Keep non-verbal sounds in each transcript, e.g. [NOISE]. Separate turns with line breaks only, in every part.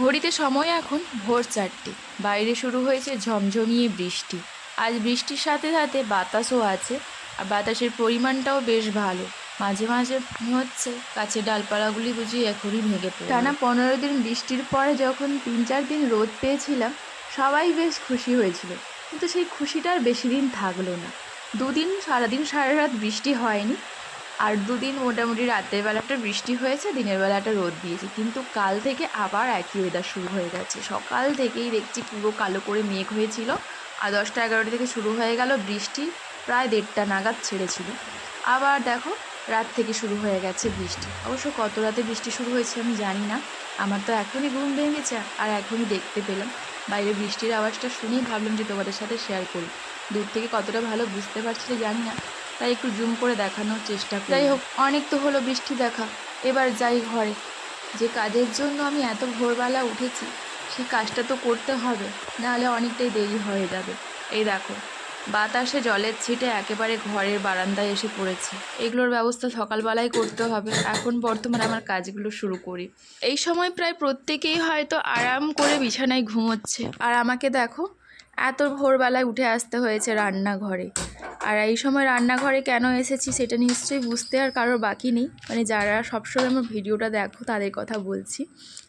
ঘড়িতে সময় এখন ভোর চারটে। বাইরে শুরু হয়েছে ঝমঝমিয়ে বৃষ্টি। আজ বৃষ্টির সাথে সাথে বাতাসও আছে আর বাতাসের পরিমাণটাও বেশ ভালো। মাঝে মাঝে হচ্ছে কাছে ডালপালাগুলি বুঝি এখনই ভেঙে পড়ে টানা পনেরো দিন বৃষ্টির পরে যখন তিন চার দিন রোদ পেয়েছিলাম, সবাই বেশ খুশি হয়েছিল। কিন্তু সেই খুশিটা আর বেশি দিন থাকল না। দুদিন, সারাদিন সারা রাত বৃষ্টি হয়নি আর দুদিন মোটামুটি রাতের বেলাটা বৃষ্টি হয়েছে, দিনের বেলাটা রোদ দিয়েছে। কিন্তু কাল থেকে আবার একই ওয়েদার শুরু হয়ে গেছে। সকাল থেকেই দেখছি পুরো কালো করে মেঘ হয়েছিল। আর দশটা এগারোটা থেকে শুরু হয়ে গেল বৃষ্টি, প্রায় দেড়টা নাগাদ ছেড়েছিল। আবার দেখো, রাত থেকে শুরু হয়ে গেছে বৃষ্টি। অবশ্য কত রাতে বৃষ্টি শুরু হয়েছে আমি জানি না। আমার তো এখনই ঘুম ভেঙেছে আর এখনই দেখতে পেলাম। বাইরে বৃষ্টির আওয়াজটা শুনেই ভাবলাম যে তোমাদের সাথে শেয়ার করি। দূর থেকে কতটা ভালো বুঝতে পারছিলে জানি না। তাই একটু জুম করে দেখানোর চেষ্টা করি। যাই হোক, অনেক তো হলো বৃষ্টি দেখা। এবার যাই ঘরে। যে কাজের জন্য আমি এত ভোরবেলা উঠেছি সেই কাজটা তো করতে হবে, নাহলে অনেকটাই দেরি হয়ে যাবে। এই দেখো, বাতাসে জলের ছিটে একেবারে ঘরের বারান্দায় এসে পড়েছে। এগুলোর ব্যবস্থা সকালবেলায় করতে হবে। এখন বর্তমানে আমার কাজগুলো শুরু করি। এই সময় প্রায় প্রত্যেকেই হয়তো আরাম করে বিছানায় ঘুমোচ্ছে। আর আমাকে দেখো এত ভোরবেলায় উঠে আসতে হয়েছে রান্নাঘরে। আর এই সময় রান্নাঘরে কেন এসেছি সেটা নিশ্চয়ই বুঝতে আর কারোর বাকি নেই। মানে যারা সবসময় আমার ভিডিওটা দেখো তাদের কথা বলছি।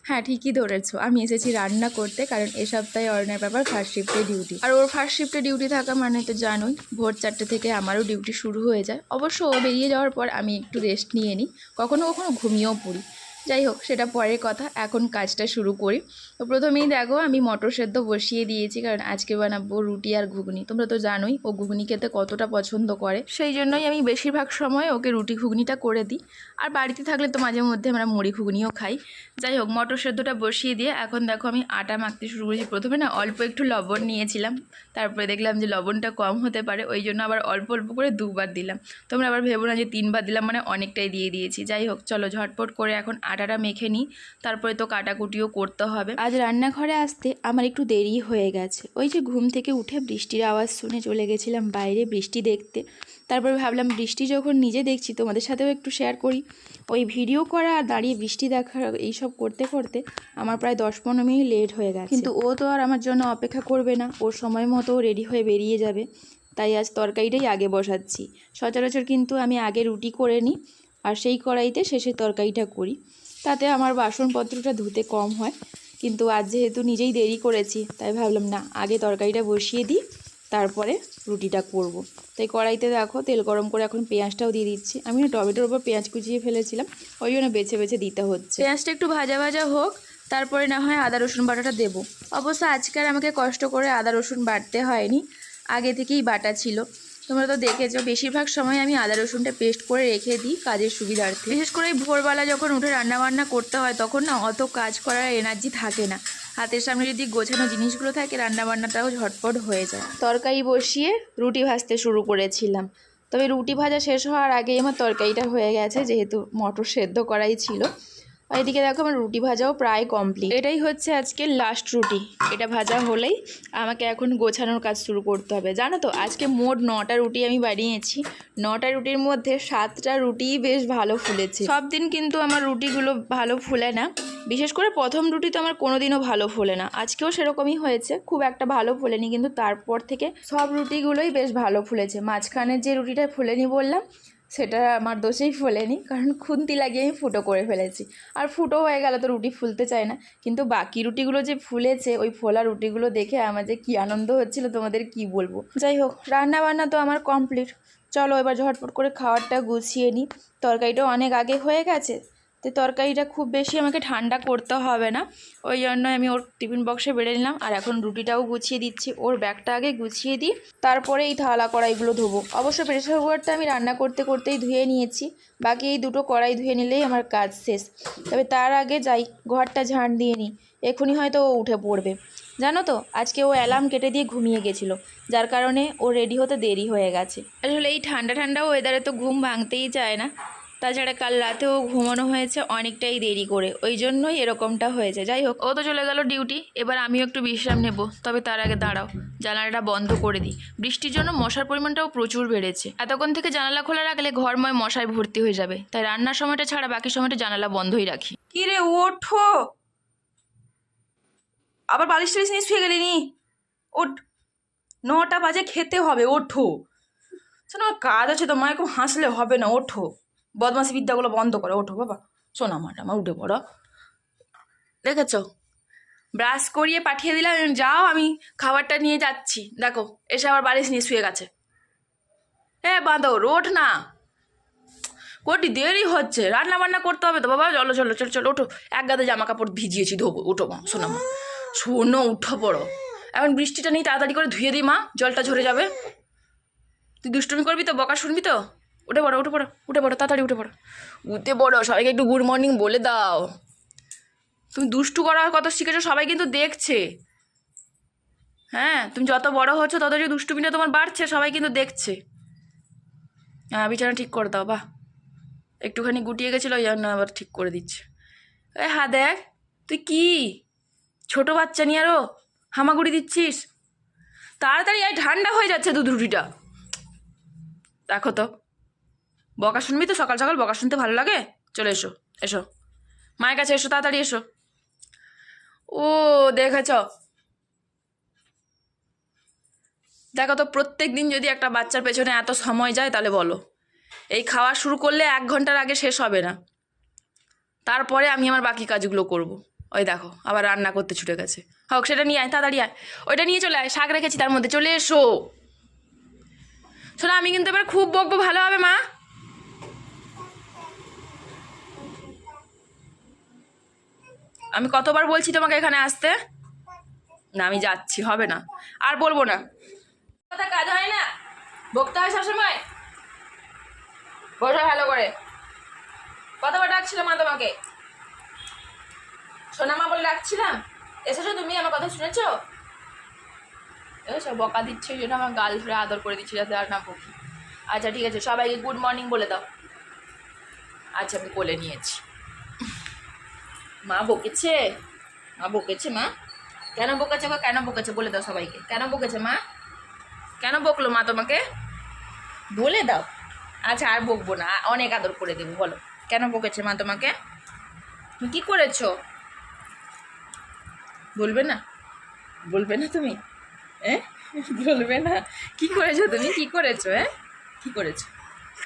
হ্যাঁ ঠিকই ধরেছো, আমি এসেছি রান্না করতে কারণ এ সপ্তাহে অরণের ব্যাপার ফার্স্ট শিফটে ডিউটি আর ওর ফার্স্ট শিফটে ডিউটি থাকা মানে তো জানোই, ভোর চারটে থেকে আমারও ডিউটি শুরু হয়ে যায়। অবশ্য ও বেরিয়ে যাওয়ার পর আমি একটু রেস্ট নিয়ে নিই, কখনো কখনো ঘুমিয়েও পড়ি। যাই হোক, সেটা পরের কথা। এখন কাজটা শুরু করি। তো প্রথমেই দেখো, আমি মটর সেদ্ধ বসিয়ে দিয়েছি, কারণ আজকে বানাবো রুটি আর ঘুগনি। তোমরা তো জানোই, ও ঘুগনি খেতে কতটা পছন্দ করে। সেই জন্যই আমি বেশিরভাগ সময় ওকে রুটি ঘুগনিটা করে দিই। আর বাড়িতে থাকলে তো মাঝে মধ্যে আমরা মুড়ি ঘুগনিও খাই। যাই হোক, মটর সেদ্ধটা বসিয়ে দিয়ে এখন দেখো, আমি আটা মাখতে শুরু করেছি। প্রথমে না অল্প একটু লবণ নিয়েছিলাম। তারপরে দেখলাম যে লবণটা কম হতে পারে, ওই জন্য আবার অল্প অল্প করে দুবার দিলাম। তোমরা আবার ভেবো না যে তিনবার দিলাম মানে অনেকটাই দিয়ে দিয়েছি। যাই হোক, চলো ঝটপট করে এখন আটাটা মেখে নিই, তারপরে তো কাটাকুটিও করতে হবে। আজ রান্নাঘরে আসতে আমার একটু দেরি হয়ে গেছে। ওই যে ঘুম থেকে উঠে বৃষ্টির আওয়াজ শুনে চলে গেছিলাম বাইরে বৃষ্টি দেখতে। তারপরে ভাবলাম বৃষ্টি যখন নিজে দেখছি, তোমাদের সাথেও একটু শেয়ার করি। ওই ভিডিও করা আর দাঁড়িয়ে বৃষ্টি দেখা এইসব করতে করতে আমার প্রায় দশ পনেরো মিনিট লেট হয়ে গেছে। কিন্তু ও তো আর আমার জন্য অপেক্ষা করবে না। ওর সময় মতো রেডি হয়ে বেরিয়ে যাবে। তাই আজ তরকারিটাই আগে বসাচ্ছি। সচরাচর কিন্তু আমি আগে রুটি করে নিই, আর সেই কড়াইতে শেষে তরকারিটা করি। তাতে আমার বাসনপত্রটা ধুতে কম হয়। কিন্তু আজ যেহেতু নিজেই দেরি করেছি, তাই ভাবলাম, না, আগে তরকারিটা বসিয়ে দিই, তারপরে রুটিটা করব। তাই কড়াইতে দেখো, তেল গরম করে এখন পেঁয়াজটাও দিয়ে দিচ্ছি। আমি না টমেটোর উপর পেঁয়াজ কুচিয়ে ফেলেছিলাম, ওই জন্য বেছে বেছে দিতে হচ্ছে। পেঁয়াজটা একটু ভাজা ভাজা হোক, তারপরে না হয় আদা, রসুন বাটাটা দেবো। অবশ্য আজকে আর আমাকে কষ্ট করে আদা, রসুন বাটতে হয়নি, আগে থেকেই বাটা ছিল। তোমরা তো দেখেছ, বেশিরভাগ সময় আমি আদা রসুনটা পেস্ট করে রেখে দিই কাজের সুবিধার্থে। বিশেষ করে ভোরবেলা যখন উঠে রান্নাবান্না করতে হয়, তখন না অত কাজ করার এনার্জি থাকে না। হাতের সামনে যদি গোছানো জিনিসগুলো থাকে, রান্নাবান্নাটাও ঝটপট হয়ে যায়। তরকারি বসিয়ে রুটি ভাজতে শুরু করেছিলাম। তবে রুটি ভাজা শেষ হওয়ার আগেই আমার তরকারিটা হয়ে গেছে, যেহেতু মটর সেদ্ধ করাই ছিল। এদিকে দেখো আমার রুটি ভাজাও প্রায় কমপ্লিট এটাই হচ্ছে আজকে লাস্ট রুটি। এটা ভাজা হলেই আমাকে এখন গোছানোর কাজ শুরু করতে হবে। জানো তো, আজকে মোট নটা রুটি আমি বানিয়েছি। নটা রুটির মধ্যে সাতটা রুটিই বেশ ভালো ফুলেছে। সব দিন কিন্তু আমার রুটিগুলো ভালো ফুলে না। বিশেষ করে প্রথম রুটি তো আমার কোনোদিনও ভালো ফোলে না। আজকেও সেরকমই হয়েছে। খুব একটা ভালো ফোলেনি, কিন্তু তারপর থেকে সব রুটিগুলোই বেশ ভালো ফুলেছে। মাঝখানে যে রুটিটা ফুলেনি বললাম সেটা আমার দোষেই ফোলেনি, কারণ খুন্তি লাগিয়ে আমি ফুটো করে ফেলেছি। আর ফুটো হয়ে গেলে তো রুটি ফুলতে চায় না। কিন্তু বাকি রুটিগুলো যে ফুলেছে, ওই ফোলা রুটিগুলো দেখে আমার যে কী আনন্দ হচ্ছিল, তোমাদের কি বলব? যাই হোক রান্না বান্না তো আমার কমপ্লিট। চলো এবার ঝটপট করে খাওয়ারটা গুছিয়ে নিই। তরকারিটাও অনেক আগে হয়ে গেছে। তো তরকারিটা খুব বেশি আমাকে ঠান্ডা করতে হবে না। ওই জন্য আমি ওর টিফিন বক্সে বেড়ে নিলাম। আর এখন রুটিটাও গুছিয়ে দিচ্ছি। ওর ব্যাগটা আগে গুছিয়ে দিই। তারপরে এই থালা কড়াইগুলো ধোবো। অবশ্য প্রেশার কুকারটা আমি রান্না করতে করতেই ধুয়ে নিয়েছি। বাকি এই দুটো কড়াই ধুয়ে নিলেই আমার কাজ শেষ। তবে তার আগে যাই, ঘরটা ঝাঁট দিয়ে নিই। এখনই হয়তো ও উঠে পড়বে। জানো তো, আজকে ও অ্যালার্ম কেটে দিয়ে ঘুমিয়ে গেছিল। যার কারণে ও রেডি হতে দেরি হয়ে গেছে। আসলে এই ঠান্ডা ঠান্ডা ওয়েদারে তো ঘুম ভাঙতেই চায় না। তাছাড়া কাল রাতেও ঘুমানো হয়েছে অনেকটাই দেরি করে। ওই জন্যই এরকমটা হয়েছে। যাই হোক, ও তো চলে গেল ডিউটি। এবার আমিও একটু বিশ্রাম নেব। তবে তার আগে দাঁড়াও, জানালাটা বন্ধ করে দিই। বৃষ্টির জন্য মশার পরিমাণটাও প্রচুর বেড়েছে। এতক্ষণ থেকে জানালা খোলা রাখলে ঘরময় মশায় ভর্তি হয়ে যাবে। তাই রান্নার সময়টা ছাড়া বাকি সময়টা জানালা বন্ধই রাখি।
কিরে ওঠো!
আবার বালিশ টালিশ নিয়ে শুয়ে গেলি নি? ওঠ! নটা বাজে খেতে হবে, ওঠো! শোনো কাজ আছে তো, মা এরকম হাসলে হবে না, ওঠো! বদমাসি বিদ্যাগুলো বন্ধ করো, ওঠো বাবা। শোনা মাটা আমার উঠে পড়ো। দেখেছ? ব্রাশ করিয়ে পাঠিয়ে দিলাম, যাও, আমি খাবারটা নিয়ে যাচ্ছি। দেখো, এসে আবার বালিশ নিয়ে শুয়ে গেছে। এ, বাঁদর, ওঠ না। কোটি দেরি হচ্ছে রান্না বান্না করতে হবে তো বাবা। চলো চলো চলো চলো, ওঠো। এক গাদা জামা কাপড় ভিজিয়েছি, ধোবো উঠো মা, শোনো মা। শোনো, উঠো পড়ো। এখন বৃষ্টিটা নেই, তাড়াতাড়ি করে ধুয়ে দিই মা, জলটা ঝরে যাবে। তুই দুষ্টুমি করবি তো, বকা শুনবি তো? উঠে পড়ো উঠে পড়ো উঠে পড়ো, তাড়াতাড়ি উঠে পড়ো। উঠে পড়ো, সবাইকে একটু গুড মর্নিং বলে দাও। তুমি দুষ্টু করার কথা শিখেছো, সবাই কিন্তু দেখছে। হ্যাঁ তুমি যত বড় হচ্ছ, তত যে দুষ্টুমিটা তোমার বাড়ছে, সবাই কিন্তু দেখছে। হ্যাঁ বিছানা ঠিক করে দাও, বাহ। একটুখানি গুটিয়ে গেছিল, ওই জন্য আবার ঠিক করে দিচ্ছে। এ হা দেখ, তুই কি? ছোট বাচ্চা নিয়ে আরও হামাগুড়ি দিচ্ছিস? তাড়াতাড়ি আয় ঠান্ডা হয়ে যাচ্ছে দুধ রুটিটা দেখো তো। বকা শুনবি তো? সকাল সকাল বকা শুনতে ভালো লাগে? চলে এসো এসো। মায়ের কাছে এসো, তাড়াতাড়ি এসো। ও, দেখেছ? দেখো তো, প্রত্যেক দিন যদি একটা বাচ্চার পেছনে এত সময় যায়, তাহলে বলো। এই খাওয়া শুরু করলে এক ঘণ্টার আগে শেষ হবে না। তারপরে আমি আমার বাকি কাজগুলো করব। ওই দেখো, আবার রান্না করতে ছুটে গেছে। হোক, সেটা নিয়ে আয়, তাড়াতাড়ি আয়। ওইটা নিয়ে চলে আয়, শাক রেখেছি তার মধ্যে, চলে এসো। শোনো, আমি কিন্তু এবার খুব বকবো, ভালো হবে, মা। আমি কতবার বলছি তোমাকে এখানে আসতে? না, আমি যাচ্ছি, হবে না। আর বলব না। কথা কাজ হয় না। বকতে হয় সবসময়। বসো ভালো করে। কতবার ডাকছিলাম মা তোমাকে? সোনা মা বলে ডাকছিলাম। এসেছ তুমি? আমার কথা শুনেছো? এসো বকা দিচ্ছে ওই জন্য আমার গাল ধরে আদর করে দিচ্ছি যাতে আর না বকি। আচ্ছা ঠিক আছে, সবাইকে গুড মর্নিং বলে দাও। আচ্ছা আমি কোলে নিয়েছি। মা বকেছে? মা বকেছে, মা? কেন বকেছে গো? কেন বকেছে? বলে দাও সবাইকে। কেন বকেছে, মা? কেন বকলো মা তোমাকে? বলে দাও। আচ্ছা আর বকবো না। অনেক আদর করে দেবো, বলো। কেন বকেছে মা তোমাকে? তুমি কী করেছ? বলবে না। বলবে না তুমি? হ্যাঁ বলবে না। কি করেছ তুমি? কি করেছ হ্যাঁ? কি করেছ?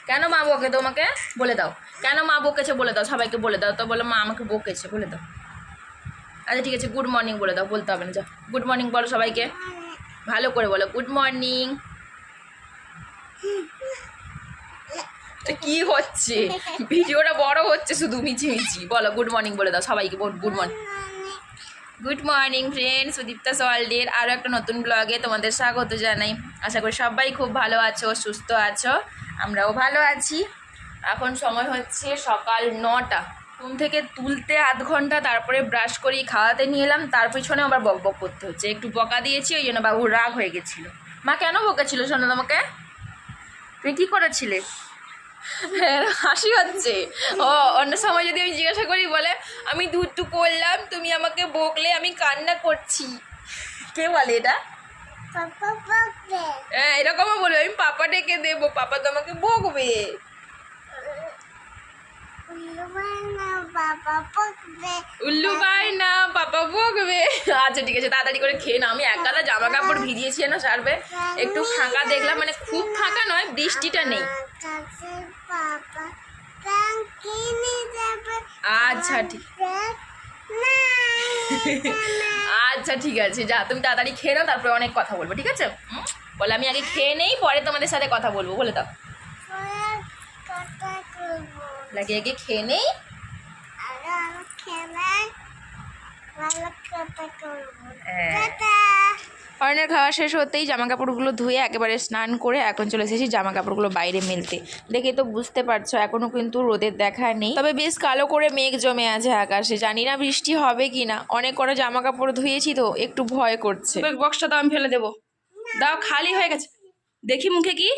কেন মা বকে তোমাকে? বলে দাও। কেন মা বকেছে বলে দাও, সবাইকে বলে দাও। তো বলো, মা আমাকে বকেছে। বলে দাও। আচ্ছা ঠিক আছে, গুড মর্নিং বলে দাও, বলতে হবে না যাও গুড মর্নিং বলো সবাইকে। ভালো করে বলো, গুড মর্নিং কি হচ্ছে? ভিডিওটা বড় হচ্ছে শুধু মিছিমিছি বলো, গুড মর্নিং বলে দাও সবাইকে good morning good morning friends, Sudipta সওয়ালডের আরও একটা নতুন ব্লগে তোমাদের স্বাগত জানাই। আশা করি সবাই খুব ভালো আছো, সুস্থ আছো। আমরাও ভালো আছি। এখন সময় হচ্ছে সকাল নটা। ঘুম থেকে তুলতে আধ ঘণ্টা তারপরে ব্রাশ করি খাওয়াতে নিয়ে এলাম। তার পিছনে আবার বক বক করতে হচ্ছে। একটু বকা দিয়েছি ওই জন্য বাবু রাগ হয়ে গেছিল। মা কেন বকেছিল শোনো তোমাকে? তুমি কী করেছিলে? হ্যাঁ হাসি হচ্ছে। ও অন্য সময় যদি আমি জিজ্ঞাসা করি বলে আমি দুধটু করলাম তুমি আমাকে বকলে আমি কান্না করছি। কে বলে এটা. হ্যাঁ এরকমও বলে, আমি পাপা ডেকে দেবো, পাপা তো আমাকে বকবে. উল্লু ভাই না, পাপা বকবে। আচ্ছা ঠিক আছে, তাড়াতাড়ি করে খেয়ে না আমি এক গাদা জামা কাপড় ভিজিয়েছি না, সারবে। একটু ফাঁকা দেখলাম মানে খুব ফাঁকা নয়, বৃষ্টিটা নেই। আচ্ছা ঠিক। [LAUGHS] আচ্ছা ঠিক আছে যা তুমি তাড়াতাড়ি খেয়ে নাও তারপরে অনেক কথা বলব ঠিক আছে? বলে আমি আগে খেয়ে নেই পরে তোমাদের সাথে কথা বলব বলে দাও লাগে আগে খেয়ে নেই হ্যাঁ।
টাটা
খাওয়া শেষ হতেই জামা কাপড়গুলো ধুয়ে একেবারে স্নান করে এখন চলে এসেছি জামা কাপড়গুলো বাইরে মেলতে। দেখে তো বুঝতে পারছ, এখনও কিন্তু রোদের দেখা নেই। তবে বেশ কালো করে মেঘ জমে আছে আকাশে। জানি না বৃষ্টি হবে কি না অনেক কটা জামা কাপড় ধুয়েছি তো, একটু ভয় করছে।
বক্সটা দাও, আমি ফেলে দেবো। দাও, খালি হয়ে গেছে। দেখি মুখে কি?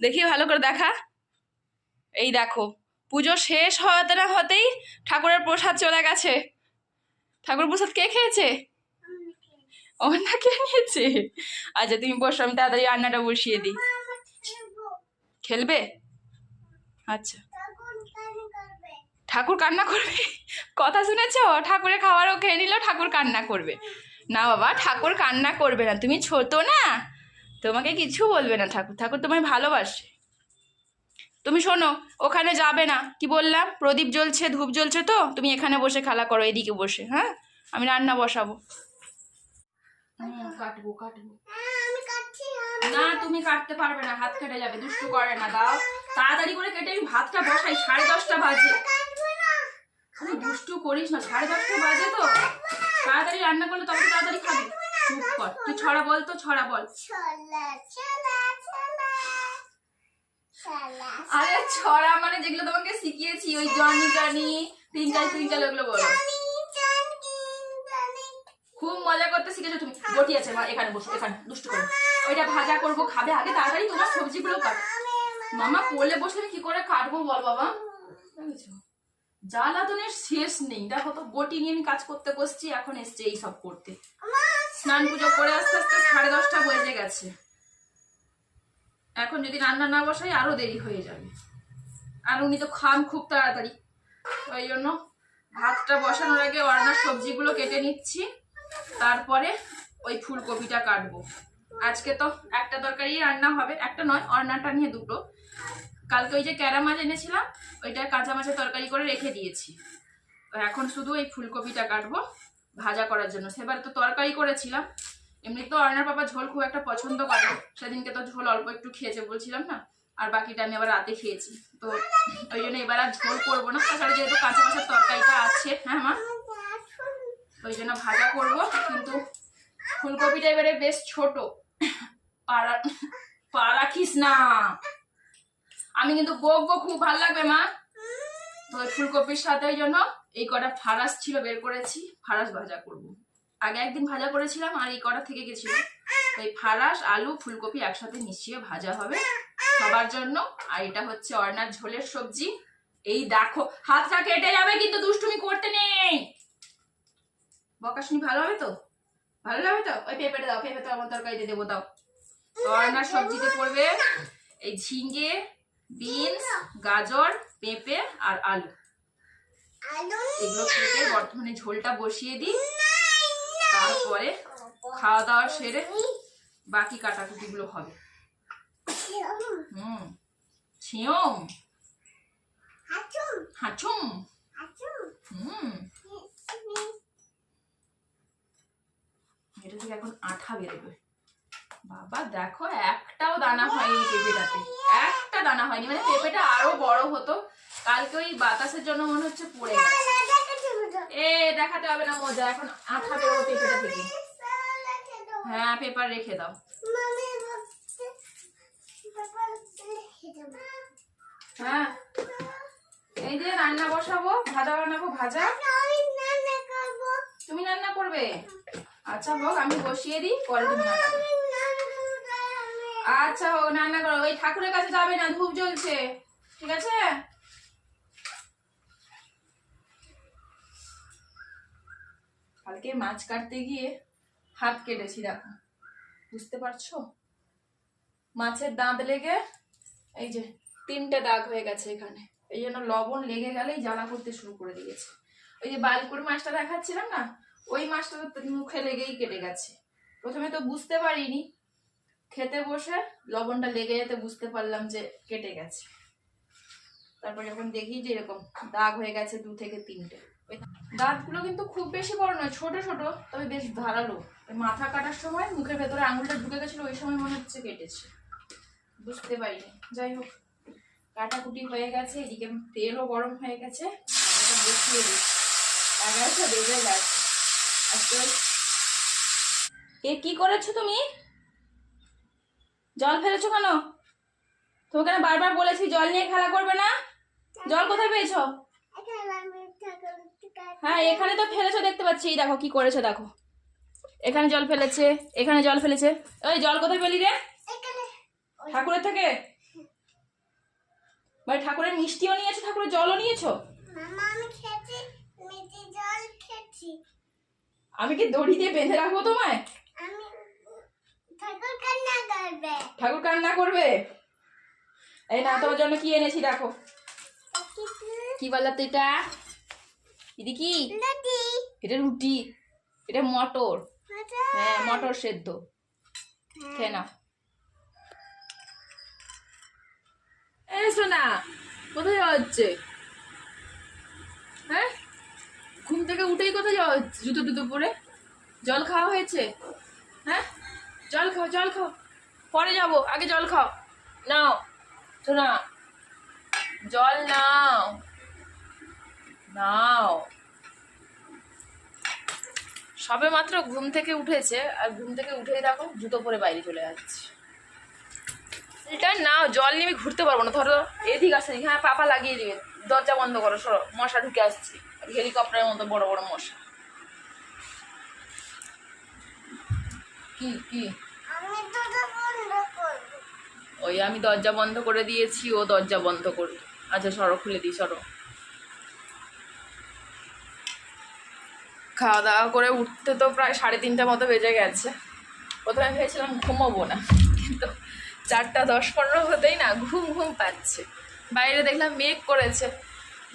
দেখি, ভালো করে দেখা। এই দেখো, পুজো শেষ হতে না হতেই ঠাকুরের প্রসাদ চলে গেছে। ঠাকুর প্রসাদ কে খেয়েছে? অন্না কে নিয়েছে? আচ্ছা তুমি বসো, আমি তাড়াতাড়ি রান্নাটা বসিয়ে দিই। খেলবে? আচ্ছা। ঠাকুর কান্না করবে? কথা শুনেছ? ঠাকুরের খাবারও খেয়ে নিল, ঠাকুর কান্না করবে। না বাবা, ঠাকুর কান্না করবে না। তুমি ছোট না। তোমাকে কিছু বলবে না ঠাকুর। ঠাকুর তোমায় ভালোবাসে। তুমি শোনো, ওখানে যাবে না। কি বললাম? প্রদীপ জ্বলছে, ধূপ জ্বলছে তো? তুমি এখানে বসে খেলা করো, এদিকে বসে হ্যাঁ? আমি রান্না বসাবো। কাটবো কাটবো। না তুমি কাটতে পারবে না হাত কেটে যাবে দুষ্টু করে না দাও। তাড়াতাড়ি করে কেটে আমি ভাতটা বসাই সাড়ে দশটা বাজে। তুমি দুষ্টু করিস না সাড়ে দশটা বাজে তো। তাড়াতাড়ি রান্না করলে তবে তাড়াতাড়ি খাবি। চুপ কর তুই ছড়া বল তো ছড়া বল। আরে ছড়া মানে যেগুলো তোমাকে শিখিয়েছি ওই জনি জনি টুইঙ্কাল টুইঙ্কাল ওগুলো বলো। খুব মজা করতে শিখেছো, তুমি বটি আছে এখানে বসো, এখানে, দুষ্টু করো। ওইটা ভাজা করব, খাবে আগে, তাড়াতাড়ি তোমার সবজিগুলো কাট। মামা, কোলে বসে আমি কি করে কাটবো বল বাবা? জ্বালাতনের শেষ নেই। দেখো তো, বটি নিয়ে আমি কাজ করতে বসছি, এখন এসছে এই সব করতে। স্নান পুজো করে আস্তে আস্তে সাড়ে দশটা বেজে গেছে। এখন যদি রান্না না বসাই, আরও দেরি হয়ে যাবে। আর উনি তো খান খুব তাড়াতাড়ি। ওই জন্য ভাতটা বসানোর আগে অর্ণার সবজিগুলো কেটে নিচ্ছি। তারপরে ওই ফুলকপিটা কাটবো। আজকে তো একটা তরকারি রান্না হবে, একটা নয় অর্ণাটা নিয়ে দুটো। কালকে ওই যে ক্যারা মাছ এনেছিলাম, ওইটা কাঁচা মাছের তরকারি করে রেখে দিয়েছি। এখন শুধু এই ফুলকপিটা কাটবো, ভাজা করার জন্য। সেবার তো তরকারি করেছিলাম, এমনি তো অর্ণার বাবা ঝোল খুব একটা পছন্দ করে সেদিনকে তো ঝোল অল্প একটু খেয়েছে বলছিলাম না, আর বাকিটা আমি আবার রাতে খেয়েছি। তো ওই জন্য এবার আর ঝোল করব না, তাছাড়া যেহেতু কাঁচা মাছের তরকারিটা আছে হ্যাঁ মা? ওই জন্য ভাজা করব, কিন্তু ফুলকপিটা এবারে বেশ ছোট। পাড়া পা রাখিস না। আমি কিন্তু বকবো, খুব ভালো লাগবে মা। তো ফুলকপির সাথে ওই জন্য এই কটা ফারাস ছিল বের করেছি, ফারাস ভাজা করব। আগে একদিন ভাজা করেছিলাম, আর এই কটা থেকে গেছিল। এই ফারাস, আলু, ফুলকপি একসাথে মিশিয়ে ভাজা হবে সবার জন্য। আর এটা হচ্ছে অর্ণার ঝোলের সবজি। এই দেখো হাতটা কেটে যাবে কিন্তু দুষ্টুমি করতে নেই। বকাশুনি ভালো হবে তো? ভালো লাগবে তো? ওই পেঁপেটা দাও পেঁপে তো আমার তরকারিতে দেবো দাও। রান্নার সবজিতে পড়বে এই ঝিঙ্গে বিনস গাজর পেঁপে আর আলু। এগুলো কেটে বর্তমানে ঝোলটা বসিয়ে দিই। তারপরে খাওয়া দাওয়া সেরে বাকি কাটাকুটিগুলো হবে। হুম। ছিয়ম
হাঁচুম।
হুম। এটা থেকে এখন আঠা বেরোবে। বাবা, দেখো একটাও দানা হয়নি পেঁপেটাতে। একটা দানা হয়নি মানে পেঁপেটা আরও বড় হতো। কালকে ওই বাতাসের জন্য মনে হচ্ছে পড়ে এ, দেখাতে হবে না মজা, এখন আঠা বেরোবে পেঁপেটা থেকে। হ্যাঁ পেপার রেখে দাও। হ্যাঁ এই যে রান্না বসাবো, ভাজা বানাবো, ভাজা। তুমি রান্না করবে? আচ্ছা হোক আমি বসিয়ে দিই, পরে আচ্ছা হোক রান্না করো, ওই ঠাকুরের কাছে যাবে না, ধূপ জ্বলছে। ঠিক আছে? কালকে মাছ কাটতে গিয়ে হাত কেটেছি, দেখো। বুঝতে পারছ? মাছের দাঁত লেগে, এই যে, তিনটে দাগ হয়ে গেছে এখানে। এই জন্য লবণ লেগে গেলেই জ্বালা করতে শুরু করে দিয়েছে। ওই যে বালকুর মাছটা দেখাচ্ছিলাম না? ওই মাছটা তো মুখে লেগেই কেটে গেছে। প্রথমে তো বুঝতে পারিনি। খেতে বসে লবণটা লেগে যেতে বুঝতে পারলাম যে কেটে গেছে। তারপর যখন দেখি যে এরকম দাগ হয়ে গেছে দু থেকে তিনটে। দাঁতগুলো কিন্তু খুব বেশি বড় নয়, ছোট ছোট, তবে বেশ ধারালো। মাথা কাটার সময় মুখের ভেতরে আঙুলটা ঢুকে গেছিল, ওই সময় মনে হচ্ছে কেটেছে। বুঝতে পারিনি। যাই হোক, কাটাকুটি হয়ে গেছে, এদিকে তেলও গরম হয়ে গেছে। বসিয়ে দিই। এগারোটা বেজে গেছে। এ, কি করেছ তুমি? জল ফেলেছো কেন? তোমাকে না বারবার বলেছি, জল নিয়ে খেলা করবে না। জল কোথায় পেয়েছ? হ্যাঁ এখানে তো ফেলেছো, দেখতে পাচ্ছি। দেখো, কি করেছ দেখো। এখানে জল ফেলেছে, এখানে জল ফেলেছে। ওই জল কোথায় পেলি রে? ঠাকুরের থেকে? মানে ঠাকুরের মিষ্টিও নিয়েছো, ঠাকুরের জলও নিয়েছো?
মামা, আমি খেয়েছি মিষ্টি জল খেয়েছি।
আমি কি দড়ি দিয়ে বেঁধে রাখব তোমায়?
ঠাকুর কান্না করবে।
ঠাকুর কান্না করবে? এই না তোমার জন্য কি এনেছি দেখো। কি বলো তো এটা? এটা কি? এটা রুটি। এটা মটর। হ্যাঁ মটর সেদ্ধ। খেয়ে নাও। এই সোনা কোথায় হচ্ছে হ্যাঁ? ঘুম থেকে উঠেই কোথায় যাওয়া হচ্ছে জুতো টুতো পরে? জল খাওয়া হয়েছে? হ্যাঁ? জল খাও জল খাও। পরে যাব, আগে জল খাও। নাও, সোনা। জল নাও। নাও। সবে মাত্র ঘুম থেকে উঠেছে, আর ঘুম থেকে উঠেই দেখো জুতো পরে বাইরে চলে যাচ্ছে। এটা নাও, জল নিয়ে ঘুরতে পারব না। ধরো, এদিক আসে হ্যাঁ পাপা লাগিয়ে দিবে। দরজা বন্ধ করো, সরো। মশা ঢুকে আসছে। হেলিকপ্টারের মতো বড় বড় মশা। কি কি? ওই আমি দরজা বন্ধ করে দিয়েছি, ও দরজা বন্ধ করবে আচ্ছা সরো, খুলে দিই, সরো। খাওয়া দাওয়া করে উঠতে তো প্রায় সাড়ে তিনটা মতো বেজে গেছে। প্রথমে ভেবেছিলাম ঘুমাবো না, কিন্তু চারটা দশ পনেরো হতেই না, ঘুম ঘুম পাচ্ছে। বাইরে দেখলাম মেঘ করেছে।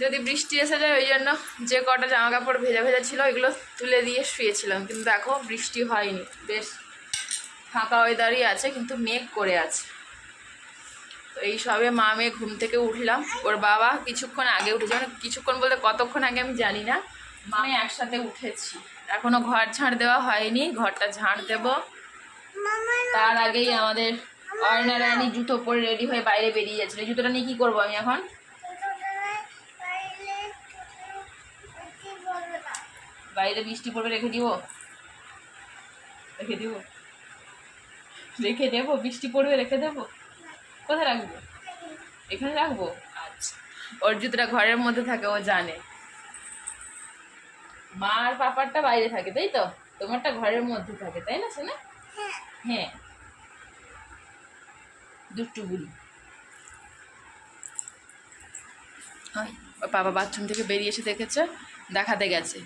যদি বৃষ্টি এসে যায়, ওই জন্য যে কটা জামা কাপড় ভেজা ভেজা ছিল, ওইগুলো তুলে দিয়ে শুয়েছিলাম। কিন্তু দেখো, বৃষ্টি হয়নি। বেশ ফাঁকা ওয়েদারই আছে, কিন্তু মেঘ করে আছে। তো এই সবে মা মেয়ে ঘুম থেকে উঠলাম। ওর বাবা কিছুক্ষণ আগে উঠেছে। মানে কিছুক্ষণ বলতে কতক্ষণ আগে আমি জানি না। মা একসাথে উঠেছি। এখনও ঘর ঝাড় দেওয়া হয়নি। ঘরটা ঝাড় দেব। তার আগেই আমাদের অর্ণা রানী জুতো পরে রেডি হয়ে বাইরে বেরিয়ে যাচ্ছিল। জুতোটা নিয়ে কী করব আমি এখন? বাইরে বৃষ্টি পড়বে রেখে দিব। রেখে দিব। রেখে দেবো বৃষ্টি পড়বে রেখে দেবো। কোথায় রাখব? এখানে রাখব? আচ্ছা। ওর জুতোটা ঘরের মধ্যে থাকে ও জানে। মা আর পাপারটা বাইরে থাকে তাই তো? তোমারটা ঘরের মধ্যে থাকে তাই না শোনা
হ্যাঁ।
হ্যাঁ। দুষ্টু ওর বাবা বাথরুম থেকে বেরিয়ে এসে দেখেছে দেখাতে গেছে।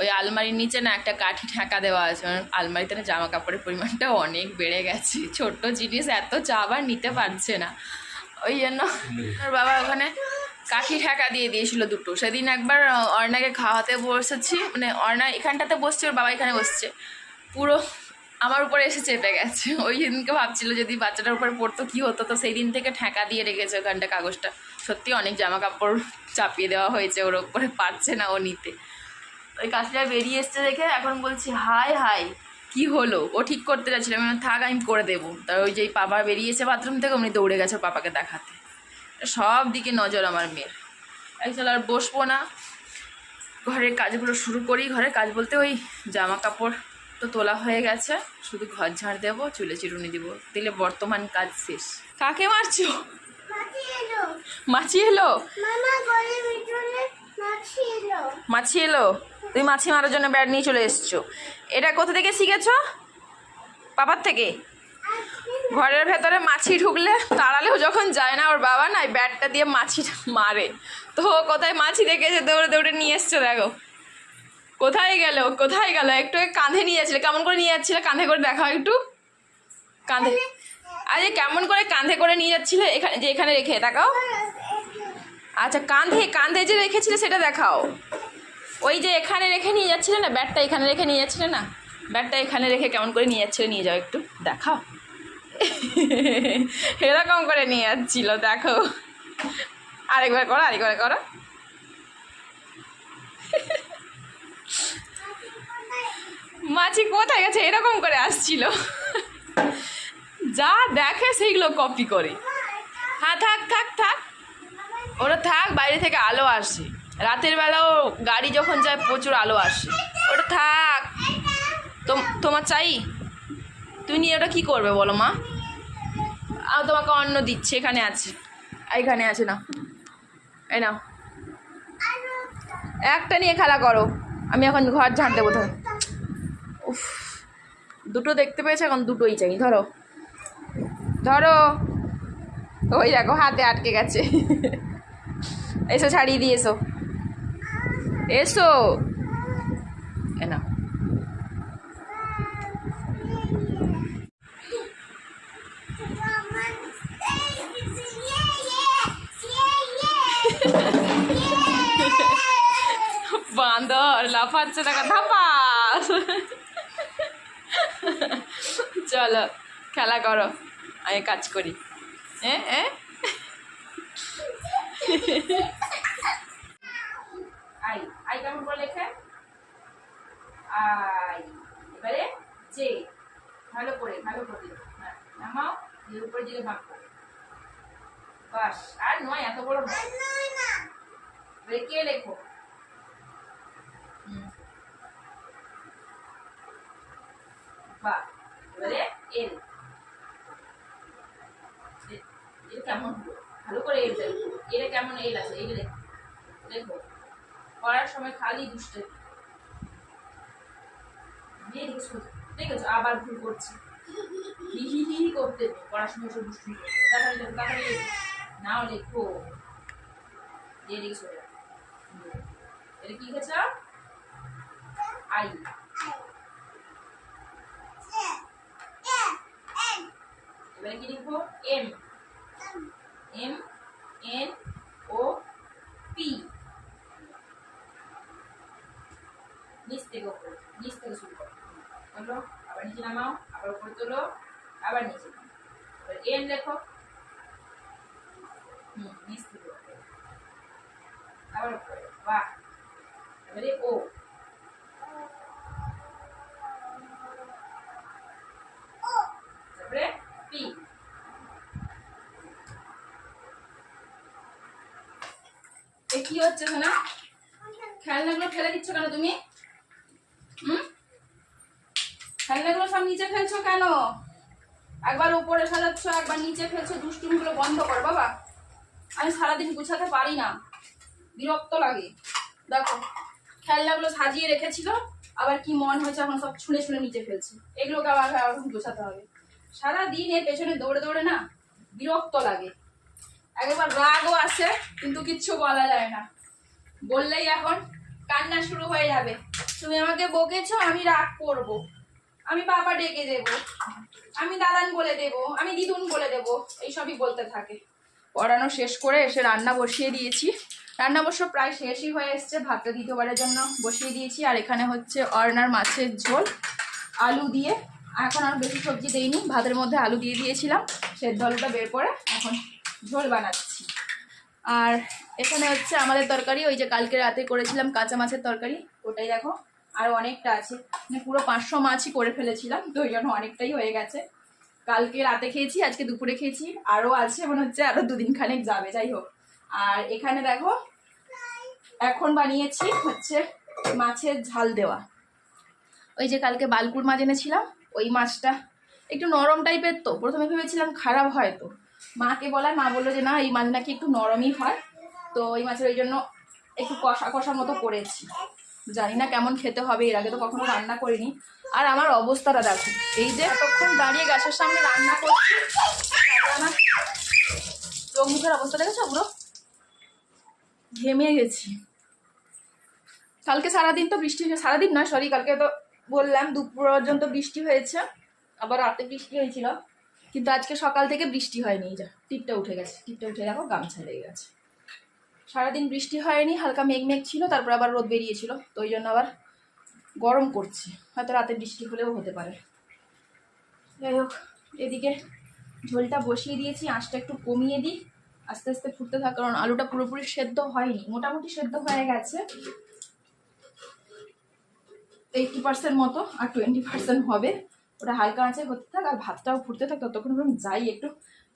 ওই আলমারির নিচে না একটা কাঠি ঠেকা দেওয়া আছে। মানে আলমারিতে না জামা কাপড়ের পরিমাণটা অনেক বেড়ে গেছে। ছোট্ট জিনিস এত চাপ আর নিতে পারছে না। ওই জন্য ওর বাবা ওখানে কাঠি ঠেকা দিয়ে দিয়েছিল দুটো। সেদিন একবার অর্ণাকে খাওয়াতে বসেছি। মানে অর্ণা এখানটাতে বসছে, ওর বাবা এখানে বসছে। পুরো আমার উপরে এসে চেপে গেছে। ওই দিনকে ভাবছিল যদি বাচ্চাটার উপরে পড়তো, কি হতো? তো সেই দিন থেকে ঠেকা দিয়ে রেখেছে ওখানটা কাগজটা। সত্যি অনেক জামা কাপড় চাপিয়ে দেওয়া হয়েছে, ওর উপরে পারছে না ও নিতে। ওই কাজটা বেরিয়ে এসছে দেখে এখন বলছি হাই হাই কি হলো? ও ঠিক করতে যাচ্ছিল। আমি থাক আমি করে দেবো। তার ওই যে পাপা বেরিয়েছে বাথরুম থেকে উনি দৌড়ে গেছে পাপাকে দেখাতে। সব দিকে নজর আমার মেয়ের। একচুয়াল আর বসবো না। ঘরের কাজগুলো শুরু করি। ঘরের কাজ বলতে ওই জামা কাপড় তো তোলা হয়ে গেছে। শুধু ঘর ঝাড় দেবো চুলে চিরুনি দিব। দিলে বর্তমান কাজ শেষ। কাকে মারছো?
মাছি এলো।
মাছি এলো? তুমি মাছি মারার জন্য ব্যাট নিয়ে চলে এসছো। এটা কোথা থেকে শিখেছো? পাপার থেকে? ঘরের ভেতরে মাছি ঢুকলে তাড়ালেও যখন যায় না ওর বাবা না ব্যাটটা দিয়ে মাছি মারে। তো কোথায় মাছি দেখেছে দৌড়ে দৌড়ে নিয়ে এসছো দেখো। কোথায় গেল? কোথায় গেল? একটু কাঁধে নিয়ে যাচ্ছিলে। কেমন করে নিয়ে যাচ্ছিলে? কাঁধে করে দেখাও একটু। কাঁধে। আরে কেমন করে কাঁধে করে নিয়ে যাচ্ছিলে? এখানে যে এখানে রেখে, দেখাও। আচ্ছা কাঁধে কাঁধে যে রেখেছিলে সেটা দেখাও। ওই যে এখানে রেখে নিয়ে যাচ্ছিলে না? ব্যাটটা এখানে রেখে নিয়ে যাচ্ছিলে না? ব্যাটটা এখানে রেখে কেমন করে নিয়ে যাচ্ছিলে? নিয়ে যাও একটু। দেখাও। [LAUGHS] এরকম করে নিয়ে যাচ্ছিল, দেখো। আরেকবার করো আরেকবার করো। [LAUGHS] মাছি কোথায় গেছে? এরকম করে আসছিল। যা দেখে সেইগুলো কপি করে। হ্যাঁ থাক থাক থাক। ওরা থাক, বাইরে থেকে আলো আসে। রাতের বেলাও গাড়ি যখন যায়, প্রচুর আলো আসে। ওটা থাক। তোম- তোমার চাই? তুমি নিয়ে ওটা কী করবে বলো মা? আমি তোমাকে অন্ন দিচ্ছি, এখানে আছে। এখানে আছে না এই নাও। একটা নিয়ে খেলা করো। আমি এখন ঘর ঝাঁট দেবো ধরো উফ, দুটো দেখতে পেয়েছে, এখন দুটোই চাই। ধরো। ধরো। ওই দেখো, হাতে আটকে গেছে। এসো, ছাড়িয়ে দিয়ে এসো।
না বান্দর
লাফাচ্ছে দেখা ধাপা। চলো খেলা করো। আমি কাজ করি। হ্যাঁ হ্যাঁ আই আই কেমন করে লেখে? আই, এবারে জে, ভালো করে ভালো করে হ্যাঁ নামাও, দিয়ে উপরে দিকে ভাগ করো। বাস, আর নয়, এত বড় কে লেখো? এবারে এল। এ- কেমন ভালো করে এল লেখো কেমন এল আছে? এই লেখো লেখো। পড়ার সময় খালি দুষ্টে। দেখেছ দেখেছ, আবার ভুল করছি। হি হি হি করতে। পড়ার সময় সব দুষ্টুমি করতে নাও লেখো। দিয়ে দেখি এটা কি লিখেছ আই। এবারে কি লিখব? M. M, N, O, P. নিচ থেকে উপরে নিচ থেকে শুরু করো তোলো আবার নিচে নামাও, আবার উপরে তোলো, আবার নিচে এবার এন লেখো হুম নিচ থেকে আবার উপরে, বাহ। এবারে ও। তারপরে পি। কি হচ্ছে না খেলনাগুলো ফেলে দিচ্ছ কেন তুমি? খেলনাগুলো সব নিচে ফেলছো কেন? একবার উপরে সাজাচ্ছ একবার নিচে ফেলছো, দুষ্টুমিগুলো বন্ধ কর বাবা। আমি সারাদিন গুছাতে পারি না। বিরক্ত লাগে। দেখো, খেলনাগুলো সাজিয়ে রেখেছিল, আবার কি মন হয়েছে এখন সব ছুঁড়ে ছুঁড়ে নিচে ফেলছে। এগুলোকে আবার এখন গোছাতে হবে। সারাদিন এর পেছনে দৌড়ে দৌড়ে না বিরক্ত লাগে। একবার রাগও আসে, কিন্তু কিচ্ছু বলা যায় না। বললেই এখন কান্না শুরু হয়ে যাবে। তুমি আমাকে বকেছো, আমি রাগ করব। আমি বাবা ডেকে দেব। আমি দাদান বলে দেব, আমি দিদুন বলে দেব, এইসবই বলতে থাকে। পড়ানো শেষ করে এসে রান্না বসিয়ে দিয়েছি। রান্না অবশ্য প্রায় শেষই হয়ে এসছে ভাতটা দ্বিতীয়বারের জন্য বসিয়ে দিয়েছি। আর এখানে হচ্ছে অর্নার মাছের ঝোল, আলু দিয়ে। এখন আর বেশি সবজি দেইনি, ভাতের মধ্যে আলু দিয়ে দিয়েছিলাম। সেদ্ধ আলুটা বের করে এখন ঝোল বানাচ্ছি। আর এখানে হচ্ছে আমাদের তরকারি, ওই যে কালকে রাতে করেছিলাম কাঁচা মাছের তরকারি, ওটাই দেখো। আর অনেকটা আছে। মানে পুরো পাঁচশো মাছই করে ফেলেছিলাম, তো ওই জন্য অনেকটাই হয়ে গেছে। কালকে রাতে খেয়েছি, আজকে দুপুরে খেয়েছি, আরও আছে, মনে হচ্ছে আরও দুদিন খানেক যাবে, যাই হোক। আর এখানে দেখো, এখন বানিয়েছি হচ্ছে মাছের ঝাল দেওয়া। ওই যে কালকে বালপুর মাছ এনেছিলাম, ওই মাছটা একটু নরম টাইপের তো, প্রথমে ভেবেছিলাম খারাপ হয় তো। মাকে বলায় মা বলল যে, না, এই মাছ নাকি একটু নরমই হয়। তো এই মাছের ওই জন্য একটু কষা কষা মতো করেছি। জানি না কেমন খেতে হবে, এর আগে তো কখনো রান্না করিনি। আর আমার অবস্থাটা দেখো, এই যে এতক্ষণ দাঁড়িয়ে গ্যাসের সামনে রান্না করছি চোখ মুখের অবস্থা দেখেছ পুরো? ঘেমে গেছি। কালকে সারাদিন তো বৃষ্টি হয়েছে, সারাদিন নয় সরি কালকে তো বললাম, দুপুর পর্যন্ত বৃষ্টি হয়েছে, আবার রাতে বৃষ্টি হয়েছিল। কিন্তু আজকে সকাল থেকে বৃষ্টি হয়নি যা, টিপটা উঠে গেছে, টিপটা উঠে দেখো, গামছা লেগে গেছে। সারাদিন বৃষ্টি হয়নি, হালকা মেঘ মেঘ ছিল, তারপর আবার রোদ বেরিয়েছিল, তো ওই জন্য আবার গরম করছে। হয়তো রাতে বৃষ্টি হলেও হতে পারে। যাই হোক, এদিকে ঝোলটা বসিয়ে দিয়েছি, আঁচটা একটু কমিয়ে দিই। আস্তে আস্তে ফুটতে থাক, কারণ আলুটা পুরোপুরি সেদ্ধ হয়নি, মোটামুটি সেদ্ধ হয়ে গেছে। এইটটি পার্সেন্ট মতো, আর টোয়েন্টি পার্সেন্ট হবে। ওটা হালকা আঁচে হতে থাক, আর ভাতটাও ফুটতে থাক, ততক্ষণ যাই একটু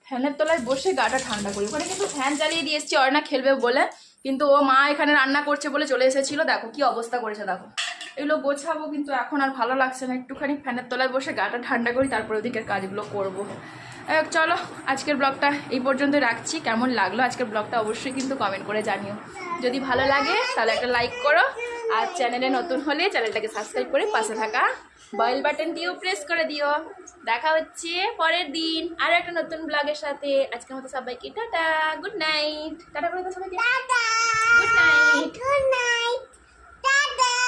ফ্যানের তলায় বসে গাটা ঠান্ডা করি। ওখানে কিন্তু ফ্যান চালিয়ে দিয়ে এসেছি অর্ণা খেলবে বলে। কিন্তু ও মা এখানে রান্না করছে বলে চলে এসেছিল। দেখো কি অবস্থা করেছে, দেখো। এগুলো গোছাবো, কিন্তু এখন আর ভালো লাগছে না। একটুখানি ফ্যানের তলায় বসে গাটা ঠান্ডা করি, তারপরে ওদিকের কাজগুলো করব। চলো আজকের ব্লগটা এই পর্যন্ত রাখছি। কেমন লাগল আজকের ব্লগটা অবশ্যই কিন্তু কমেন্ট করে জানিও। যদি ভালো লাগে তাহলে একটা লাইক করো। আর চ্যানেলে নতুন হলে চ্যানেলটাকে সাবস্ক্রাইব করে পাশে থাকা বয়েল বাটন বাটনটিও প্রেস করে দিও। দেখা হচ্ছে পরের দিন আরও একটা নতুন ব্লগের সাথে। আজকের মতো সবাইকে টাটা গুড নাইট টাটা করে সবাইকে। Good night
good night